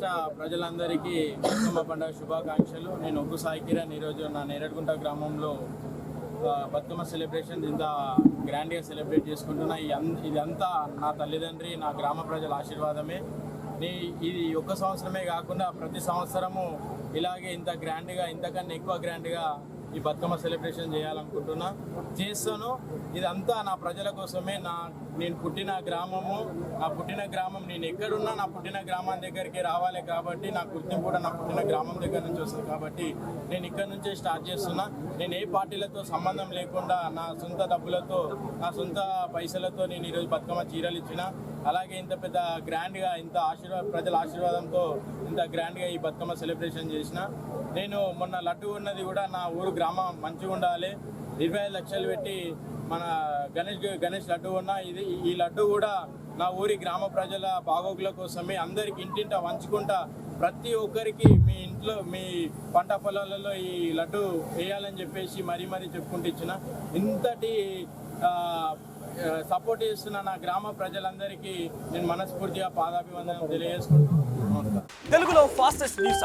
ప్రజలందరికీ బతుకమ్మ పండుగ శుభాకాంక్షలు. నేను ఒగ్గు సాయి కిరణ్ ఈరోజు నా నేరడుగుంట గ్రామంలో బతుకమ్మ సెలబ్రేషన్ ఇంత గ్రాండ్గా సెలబ్రేట్ చేసుకుంటున్నా అన్- ఇదంతా నా తల్లిదండ్రి నా గ్రామ ప్రజల ఆశీర్వాదమే. నీ ఇది ఒక్క సంవత్సరమే కాకుండా ప్రతి సంవత్సరము ఇలాగే ఇంత గ్రాండ్గా ఇంతకన్నా ఎక్కువ గ్రాండ్గా ఈ బతుకమ్మ సెలబ్రేషన్ చేయాలనుకుంటున్నా. చేస్తాను. ఇదంతా నా ప్రజల కోసమే. నా నేను పుట్టిన గ్రామము. నా పుట్టిన గ్రామం నేను ఎక్కడున్నా నా పుట్టిన గ్రామం దగ్గరికి రావాలి కాబట్టి నా గుర్తింపు కూడా నా పుట్టిన గ్రామం దగ్గర నుంచి వస్తుంది కాబట్టి నేను ఇక్కడ నుంచే స్టార్ట్ చేస్తున్నా. నేను ఏ పార్టీలతో సంబంధం లేకుండా నా సొంత డబ్బులతో నా సొంత పైసలతో నేను ఈరోజు బతుకమ్మ చీరలు ఇచ్చిన అలాగే ఇంత పెద్ద గ్రాండ్గా ఇంత ఆశీర్వాద ప్రజల ఆశీర్వాదంతో ఇంత గ్రాండ్గా ఈ బతుకమ్మ సెలబ్రేషన్ చేసిన. నేను మొన్న లడ్డు ఉన్నది కూడా నా ఊరు గ్రామం మంచిగా ఉండాలి. ఇరవై లక్షలు పెట్టి మన గణేష్ గణేష్ లడ్డు ఉన్న ఇది ఈ లడ్డు కూడా నా ఊరి గ్రామ ప్రజల బాగోగుల కోసమే అందరికి ఇంటింట వంచుకుంటా ప్రతి ఒక్కరికి మీ ఇంట్లో మీ పంట పొలాలలో ఈ లడ్డు వేయాలని చెప్పేసి మరీ మరీ చెప్పుకుంటూ ఇచ్చిన. ఇంతటి సపోర్ట్ చేస్తున్న నా గ్రామ ప్రజలందరికీ నేను మనస్ఫూర్తిగా పాదాభివందనం తెలియజేసుకుంటున్నాను. తెలుగులో ఫాస్టెస్ట్ న్యూస్